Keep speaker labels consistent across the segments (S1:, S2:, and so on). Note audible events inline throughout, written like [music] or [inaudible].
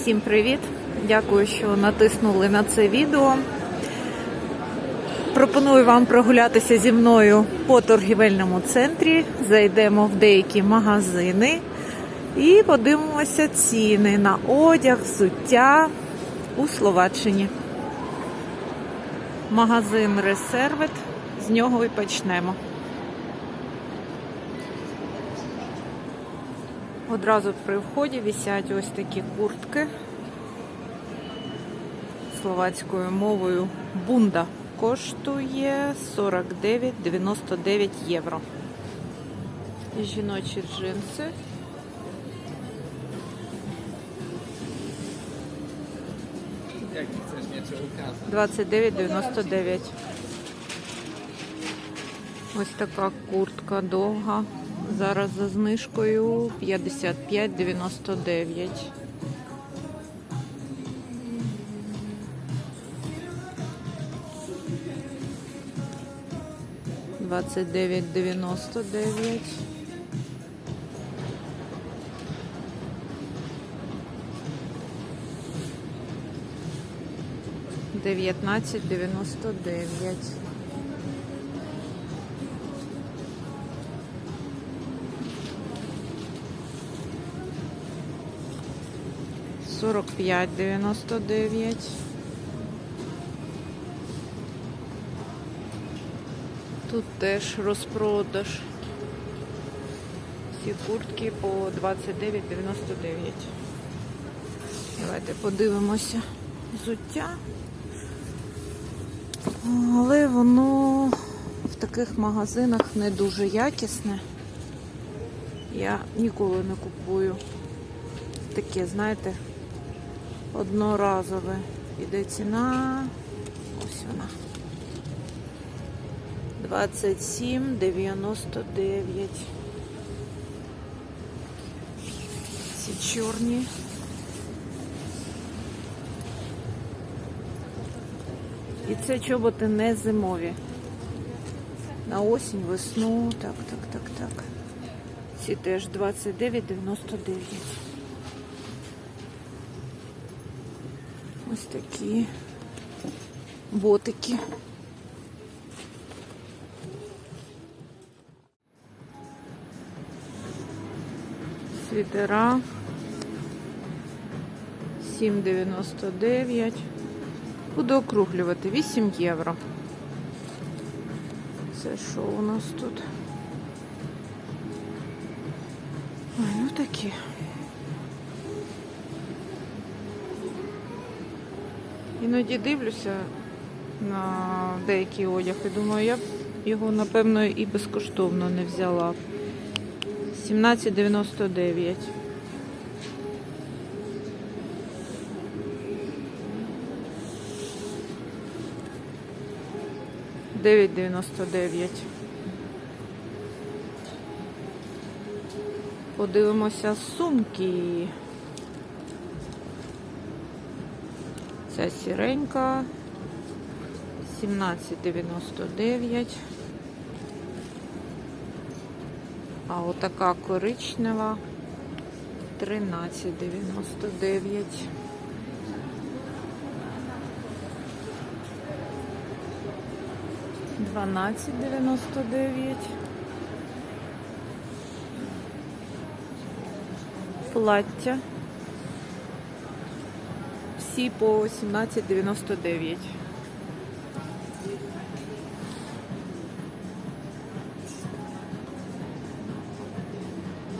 S1: Всім привіт! Дякую, що натиснули на це відео. Пропоную вам прогулятися зі мною по торгівельному центрі. Зайдемо в деякі магазини і подивимося ціни на одяг, взуття у Словаччині. Магазин Ресервет. З нього і почнемо. Одразу при вході висять ось такі куртки словацькою мовою бунда коштує 49,99 євро. Жіночі джинси. 29,99. Ось така куртка довга. Зараз за знижкою 55,99. Двадцять дев'ять дев'яносто дев'ять. Дев'ятнадцять дев'яносто дев'ять. Сорок п'ять дев'яносто дев'ять. Тут теж розпродаж. Всі куртки по 29,99. Давайте подивимося взуття. Але воно в таких магазинах не дуже якісне. Я ніколи не купую таке, знаєте, одноразове. Іде ціна. Ось вона. 27,99. Ці чорні. І це чоботи не зимові. На осінь, весну. Так, так, так, так. Ці теж 29,99. Ось такі ботики. Світера 7,99. Буду округлювати 8 євро. Це що у нас тут? Ой, ну такі. Іноді дивлюся на деякий одяг і думаю, я б його, напевно, і безкоштовно не взяла. б. 17,99. Дев'ять дев'яносто дев'ять. Подивимося сумки. Ця сіренька 17,99. А отака коричнева 13,99. Дванадцять дев'яносто дев'ять. Плаття. Всі по 17,99.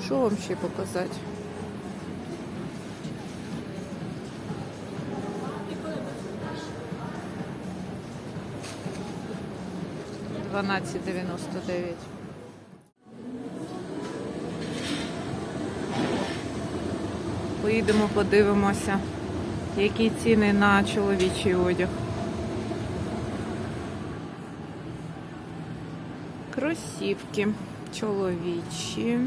S1: Що вам ще показати? Дванадцять дев'яносто дев'ять. Поїдемо, подивимося, які ціни на чоловічий одяг. Кросівки чоловічі.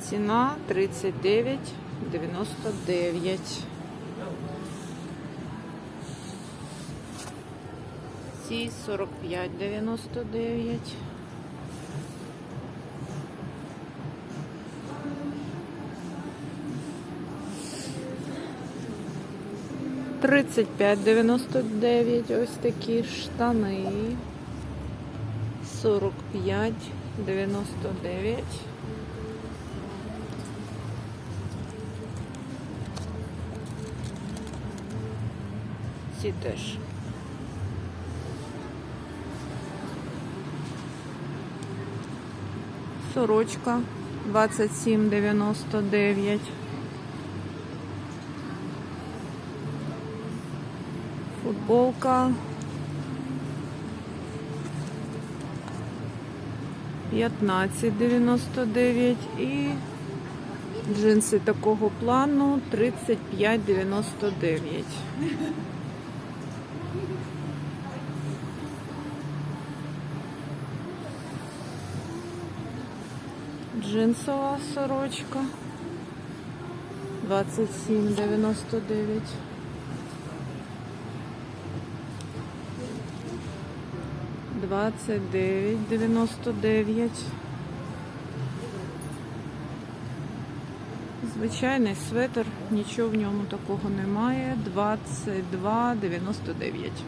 S1: Ціна 39,99. Ці 45,99. 35,99 ось такі штани. 45,99. Ці теж. Сорочка 27,99. Футболка 15,99 і джинси такого плану 35,99. Джинсова сорочка 27,99. Двадцять дев'ять дев'яносто дев'ять. Звичайний светр, нічого в ньому такого немає. Двадцять два дев'яносто дев'ять.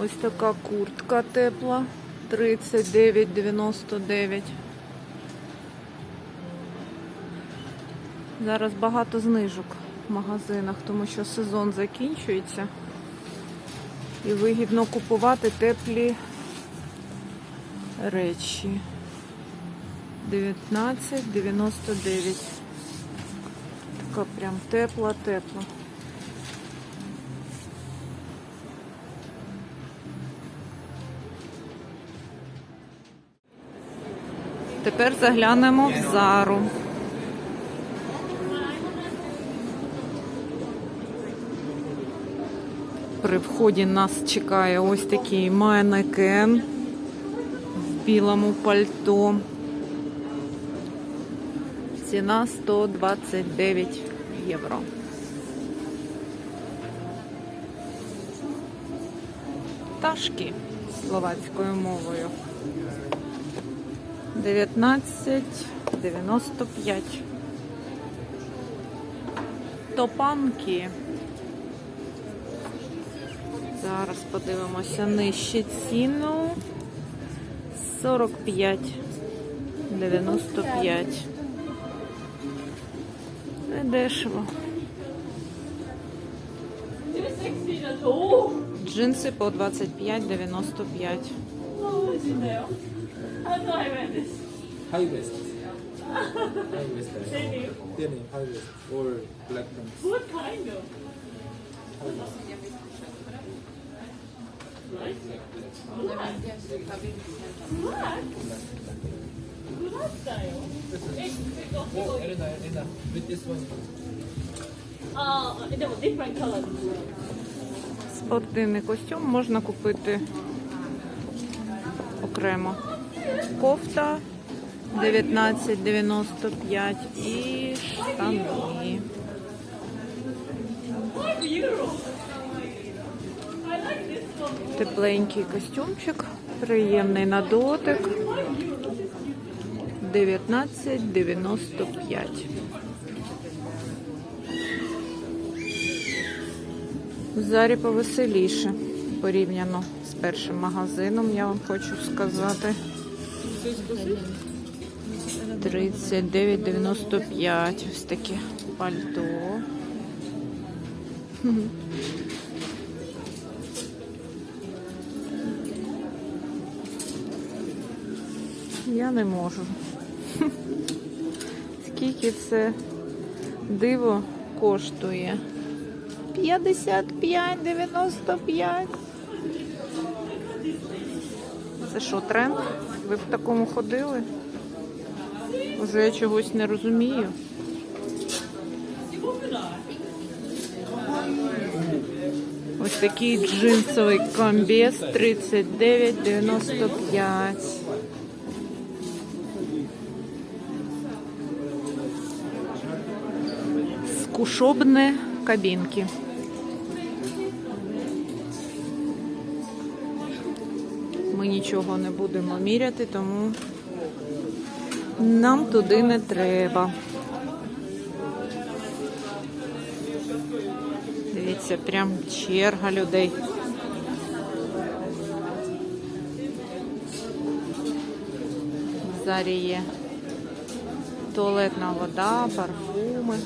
S1: Ось така куртка тепла. 39,99. Зараз багато знижок в магазинах, тому що сезон закінчується. І вигідно купувати теплі речі. 19,99. Така прям тепла-тепла. Тепер заглянемо в зару. При вході нас чекає ось такий манекен в білому пальто. Ціна 129 євро. Ташки словацькою мовою. 19,95. Топанки. Зараз подивимося нижче ціну. 45,95. Не дешево. Джинси по 25,95.
S2: High waist. High waist. Denim. Denim, high waist. Or black pants.
S3: What kind of?
S2: Oh.
S3: Uh.
S1: Спортивний костюм можна купити окремо. Кофта 19,95 і
S3: euro. I like this one.
S1: Тепленький костюмчик, приємний на дотик. 19,95. В зарі повеселіше порівняно з першим магазином, я вам хочу сказати. 39,95. Ось таке пальто. Не можу. Скільки це диво коштує? 55,95. Це що, тренд? Ви в такому ходили? Уже я чогось не розумію. Ось такий джинсовий комбез 39,95. Скушобне кабінки. ми нічого не будемо міряти, тому нам туди не треба. Дивіться, прям черга людей. В зарі є туалетна вода, парфуми.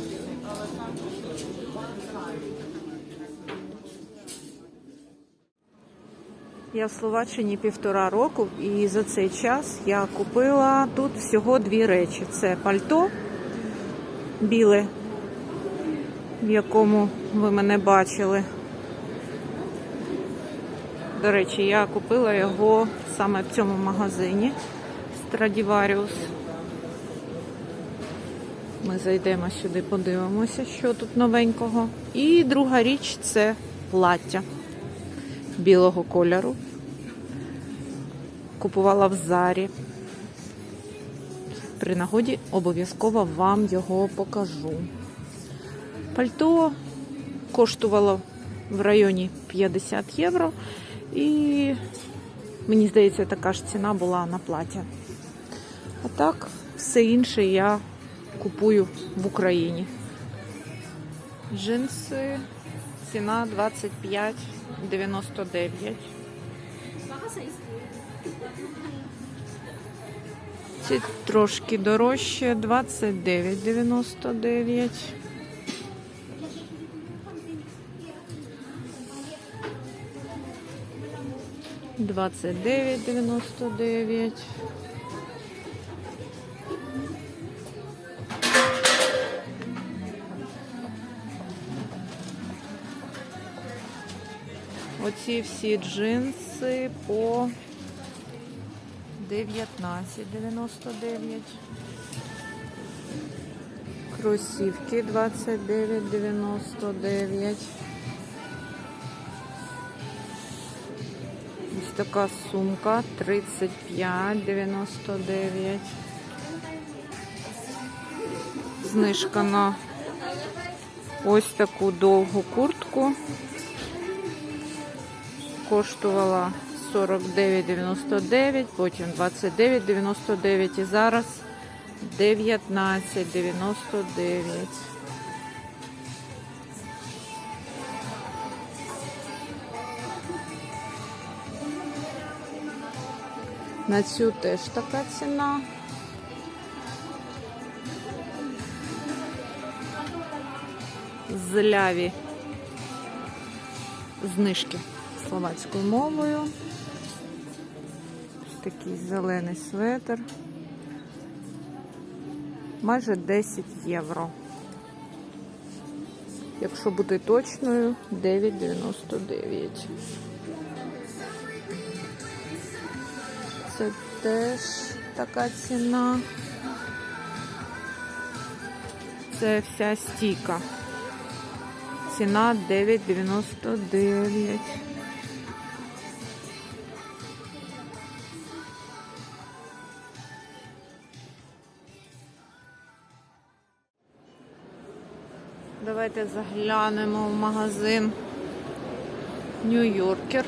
S1: Я в Словаччині півтора року, і за цей час я купила тут всього дві речі: це пальто біле, в якому ви мене бачили. До речі, я купила його саме в цьому магазині Stradivarius. Ми зайдемо сюди, подивимося, що тут новенького. І друга річ це плаття білого кольору. Купувала в зарі. При нагоді обов'язково вам його покажу. Пальто коштувало в районі 50 євро. І мені здається, така ж ціна була на плаття. А так, все інше я купую в Україні. Джинси, ціна 25,99. Ці трошки дорожче 29,99. Двадцять дев'ять дев'яносто дев'ять. Оці всі джинси по 19,99. Кросівки 29,99. Ось така сумка 35,99. Знижка на ось таку довгу куртку коштувала 49,99, потім 29,99 і зараз 19,99. На цю теж така ціна. Зляві знижки словацькою мовою. Такий зелений светр. Майже 10 євро. Якщо бути точною, 9,99. Це теж така ціна. Це вся стійка. Ціна 9,99. Давайте заглянемо в магазин Нью-Йоркер.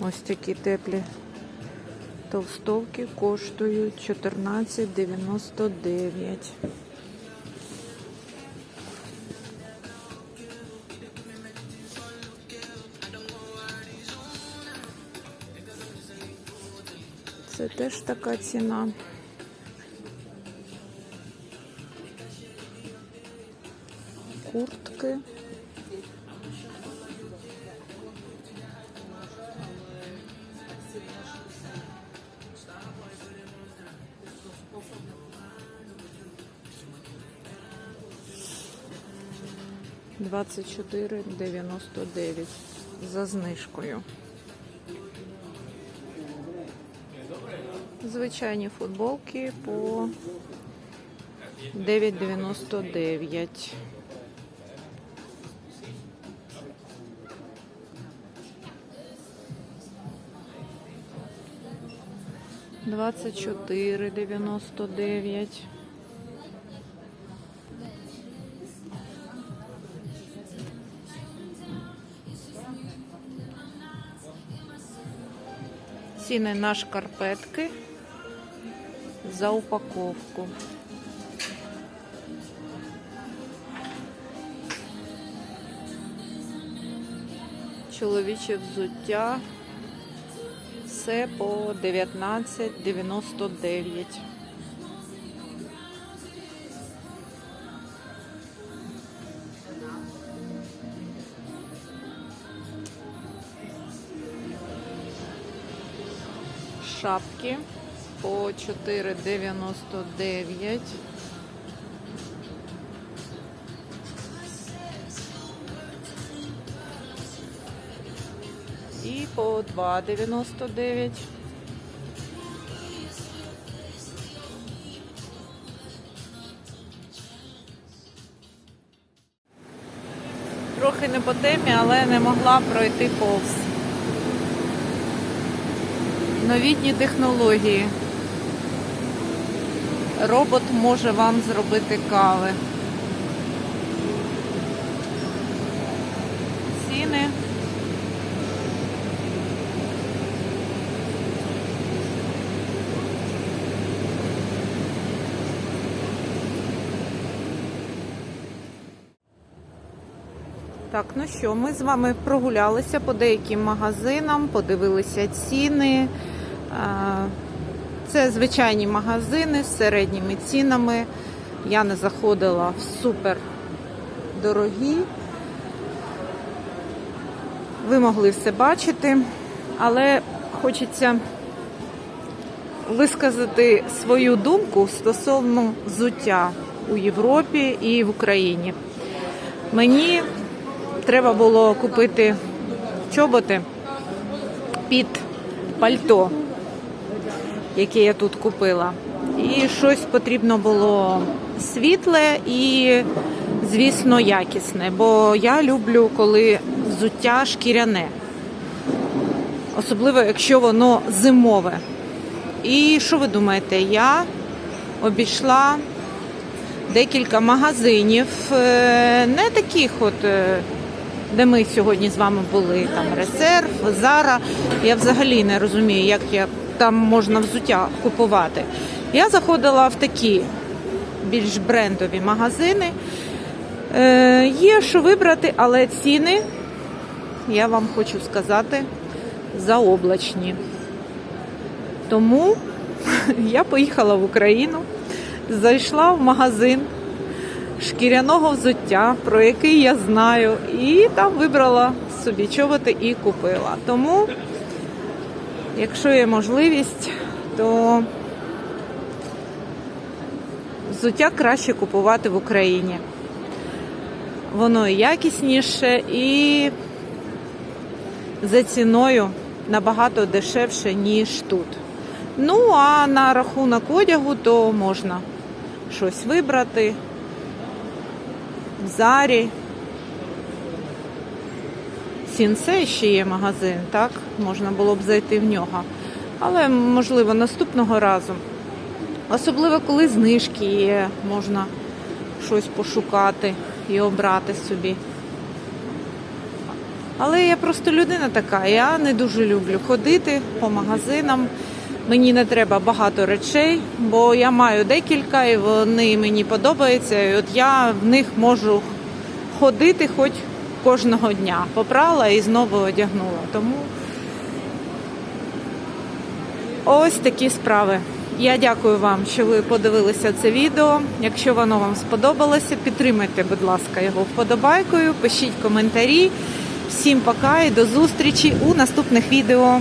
S1: Ось такі теплі товстовки коштують 14,99. Це теж така ціна. Куртки. Двадцять чотири дев'яносто дев'ять за знижкою. Звичайні футболки по 9,99. Двадцять чотири дев'яносто дев'ять. Ціни на шкарпетки за упаковку. Чоловіче взуття. Все по 19,99. Шапки по 4,99. І по 2,99. Трохи не по темі, але не могла пройти повз. Новітні технології. Робот може вам зробити кави. Ціни. Так, ну що, ми з вами прогулялися по деяким магазинам, подивилися ціни. Це звичайні магазини з середніми цінами. Я не заходила в супер дорогі. Ви могли все бачити, але хочеться висказати свою думку стосовно взуття у Європі і в Україні. Мені треба було купити чоботи під пальто, яке я тут купила. І щось потрібно було світле і, звісно, якісне, бо я люблю, коли взуття шкіряне. Особливо, якщо воно зимове. І що ви думаєте? Я обійшла декілька магазинів, е, не таких, от, е, де ми сьогодні з вами були, там резерв, Зара. Я взагалі не розумію, як я, там можна взуття купувати. Я заходила в такі більш брендові магазини. Е, Є що вибрати, але ціни, я вам хочу сказати, заоблачні. Тому [laughs] я поїхала в Україну, зайшла в магазин шкіряного взуття, про який я знаю, і там вибрала собі чоботи і купила. Тому, якщо є можливість, то взуття краще купувати в Україні. Воно якісніше і за ціною набагато дешевше, ніж тут. Ну, а на рахунок одягу, то можна щось вибрати в Зарі. Сінсе ще є магазин, так? Можна було б зайти в нього. Але, можливо, наступного разу. Особливо, коли знижки є, можна щось пошукати і обрати собі. Але я просто людина така, я не дуже люблю ходити по магазинам. Мені не треба багато речей, бо я маю декілька і вони мені подобаються. І от я в них можу ходити хоч кожного дня. Попрала і знову одягнула. Тому ось такі справи. Я дякую вам, що ви подивилися це відео. Якщо воно вам сподобалося, підтримайте, будь ласка, його вподобайкою, пишіть коментарі. Всім пока і до зустрічі у наступних відео.